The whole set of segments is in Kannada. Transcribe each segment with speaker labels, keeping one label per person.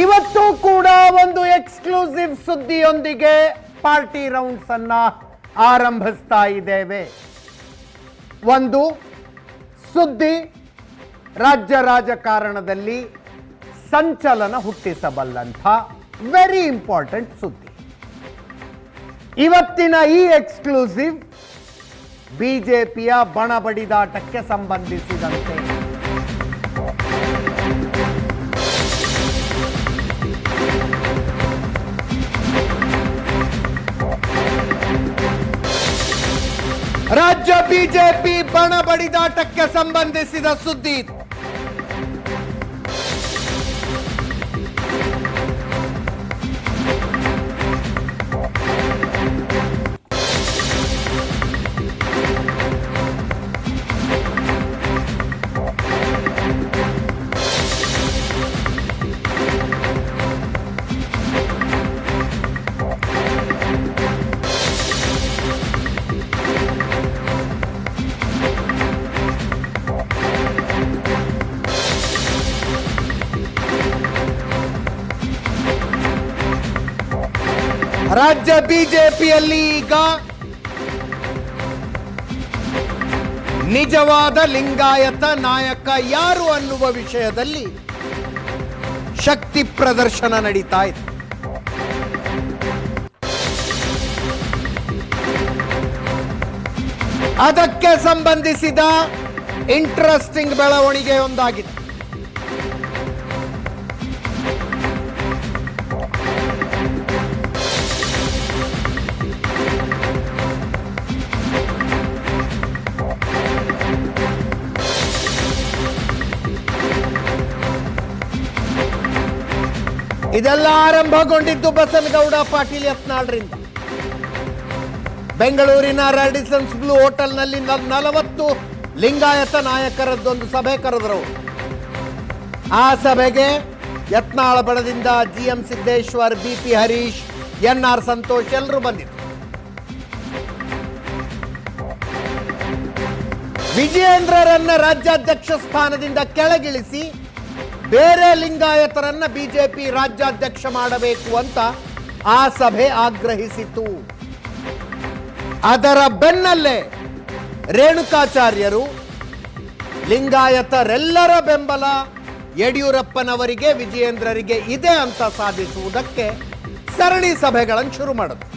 Speaker 1: ಇವತ್ತು ಕೂಡ ಒಂದು ಎಕ್ಸ್ಕ್ಲೂಸಿವ್ ಸುದ್ದಿಯೊಂದಿಗೆ ಪಾರ್ಟಿ ರೌಂಡ್ಸ್ ಅನ್ನ ಆರಂಭಿಸ್ತಾ ಇದ್ದೇವೆ. ಒಂದು, ಸುದ್ದಿ ರಾಜ್ಯ ರಾಜಕಾರಣದಲ್ಲಿ ಸಂಚಲನ ಹುಟ್ಟಿಸಬಲ್ಲಂಥ ವೆರಿ ಇಂಪಾರ್ಟೆಂಟ್ ಸುದ್ದಿ. ಇವತ್ತಿನ ಈ ಎಕ್ಸ್ಕ್ಲೂಸಿವ್ ಬಿಜೆಪಿಯ ಬಣ ಬಡಿದಾಟಕ್ಕೆ ಸಂಬಂಧಿಸಿದಂತೆ. ರಾಜ್ಯ ಬಿಜೆಪಿ ಬಣ ಬಡಿದಾಟಕ್ಕೆ ಸಂಬಂಧಿಸಿದ ಸುದ್ದಿ ರಾಜ್ಯ ಬಿಜೆಪಿಯಲ್ಲಿ ಈಗ ನಿಜವಾದ ಲಿಂಗಾಯತ ನಾಯಕ ಯಾರು ಅನ್ನುವ ವಿಷಯದಲ್ಲಿ ಶಕ್ತಿ ಪ್ರದರ್ಶನ ನಡೀತಾ ಇದೆ. ಅದಕ್ಕೆ ಸಂಬಂಧಿಸಿದ ಇಂಟ್ರೆಸ್ಟಿಂಗ್ ಬೆಳವಣಿಗೆ ಇದೆಲ್ಲ ಆರಂಭಗೊಂಡಿದ್ದು ಬಸನಗೌಡ ಪಾಟೀಲ್ ಯತ್ನಾಳ್ರಿಂದ. ಬೆಂಗಳೂರಿನ ರೆಡಿಸನ್ಸ್ ಬ್ಲೂ ಹೋಟೆಲ್ನಲ್ಲಿ ನಲವತ್ತು ಲಿಂಗಾಯತ ನಾಯಕರದ್ದೊಂದು ಸಭೆ ಕರೆದರು. ಆ ಸಭೆಗೆ Yatnal ಬಣದಿಂದ G M Siddeshwar B P Harish N R Santosh ಎಲ್ಲರೂ ಬಂದಿದ್ರು ವಿಜಯೇಂದ್ರರನ್ನ ರಾಜ್ಯಾಧ್ಯಕ್ಷ ಸ್ಥಾನದಿಂದ ಕೆಳಗಿಳಿಸಿ ಬೇರೆ ಲಿಂಗಾಯತರನ್ನ ಬಿಜೆಪಿ ರಾಜ್ಯಾಧ್ಯಕ್ಷ ಮಾಡಬೇಕು ಅಂತ ಆ ಸಭೆ ಆಗ್ರಹಿಸಿತು ಅದರ ಬೆನ್ನಲ್ಲೇ ರೇಣುಕಾಚಾರ್ಯರು ಲಿಂಗಾಯತರೆಲ್ಲರ ಬೆಂಬಲ ಯಡಿಯೂರಪ್ಪನವರಿಗೆ, ವಿಜಯೇಂದ್ರರಿಗೆ ಇದೆ ಅಂತ ಸಾಧಿಸುವುದಕ್ಕೆ ಸರಣಿ ಸಭೆಗಳನ್ನು ಶುರು ಮಾಡಿದ್ರು.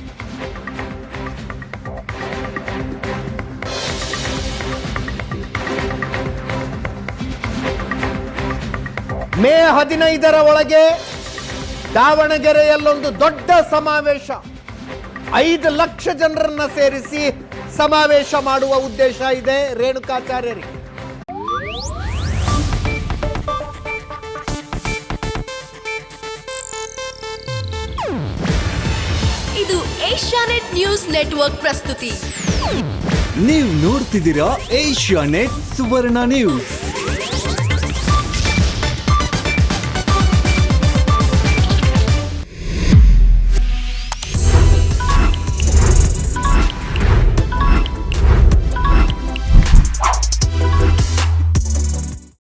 Speaker 1: ಮೇ ಹದಿನೈದರ ಒಳಗೆ ದಾವಣಗೆರೆಯಲ್ಲೊಂದು ದೊಡ್ಡ ಸಮಾವೇಶ. ಐದು ಲಕ್ಷ ಜನರನ್ನ ಸೇರಿಸಿ ಸಮಾವೇಶ ಮಾಡುವ ಉದ್ದೇಶ ಇದೆ. ರೇಣುಕಾಚಾರ್ಯರಿಗೆ.
Speaker 2: ಇದು ಏಷ್ಯಾನೆಟ್ ನ್ಯೂಸ್ ನೆಟ್ವರ್ಕ್ ಪ್ರಸ್ತುತಿ.
Speaker 3: ನೀವು ನೋಡ್ತಿದ್ದೀರಾ ಏಷ್ಯಾನೆಟ್ ಸುವರ್ಣ ನ್ಯೂಸ್.